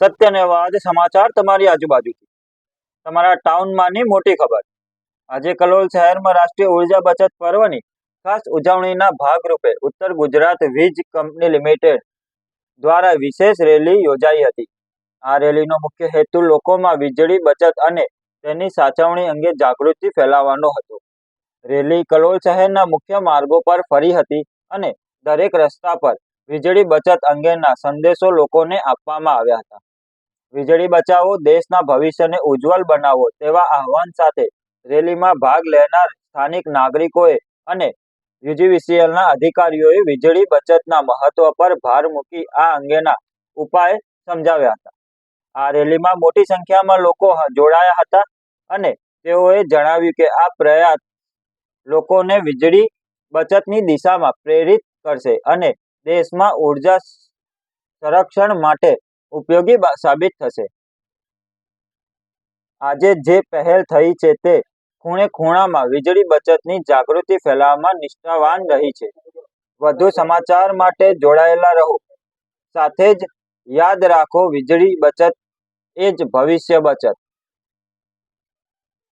સત્ય અને સમાચાર તમારી આજુબાજુથી. તમારા ટાઉનમાંની મોટી ખબર. આજે કલોલ શહેરમાં રાષ્ટ્રીય ઊર્જા બચત પર્વની ખાસ ઉજવણીના ભાગરૂપે ઉત્તર ગુજરાત વીજ કંપની લિમિટેડ દ્વારા વિશેષ રેલી યોજાઈ હતી. આ રેલીનો મુખ્ય હેતુ લોકોમાં વીજળી, બચત અને તેની સાચવણી અંગે જાગૃતિ ફેલાવવાનો હતો. રેલી કલોલ શહેરના મુખ્ય માર્ગો પર ફરી હતી અને દરેક રસ્તા પર વીજળી બચત અંગેના સંદેશો લોકોને આપવામાં આવ્યા હતા. વીજળી બચાવો, દેશના ભવિષ્યને ઉજ્જવલ બનાવો તેવા આહવાન સાથે રેલીમાં ભાગ લેનાર સ્થાનિક નાગરિકોએ અને યુજીવીસીએલના અધિકારીઓએ વીજળી બચતના મહત્વ પર ભાર મૂકી આ અંગેના ઉપાય સમજાવ્યા હતા. આ રેલીમાં મોટી સંખ્યામાં લોકો જોડાયા હતા અને તેઓએ જણાવ્યું કે આ પ્રયાસ લોકોને વીજળી બચતની દિશામાં પ્રેરિત કરશે અને દેશમાં ઊર્જા સંરક્ષણ માટે ઉપયોગી સાબિત થશે. આજે જે પહેલ થઈ છે તે ખૂણે ખૂણામાં વીજળી બચતની જાગૃતિ ફેલાવવામાં નિષ્ઠાવાન રહી છે. વધુ સમાચાર માટે જોડાયેલા રહો. સાથે જ યાદ રાખો, વીજળી બચત એ જ ભવિષ્ય બચત.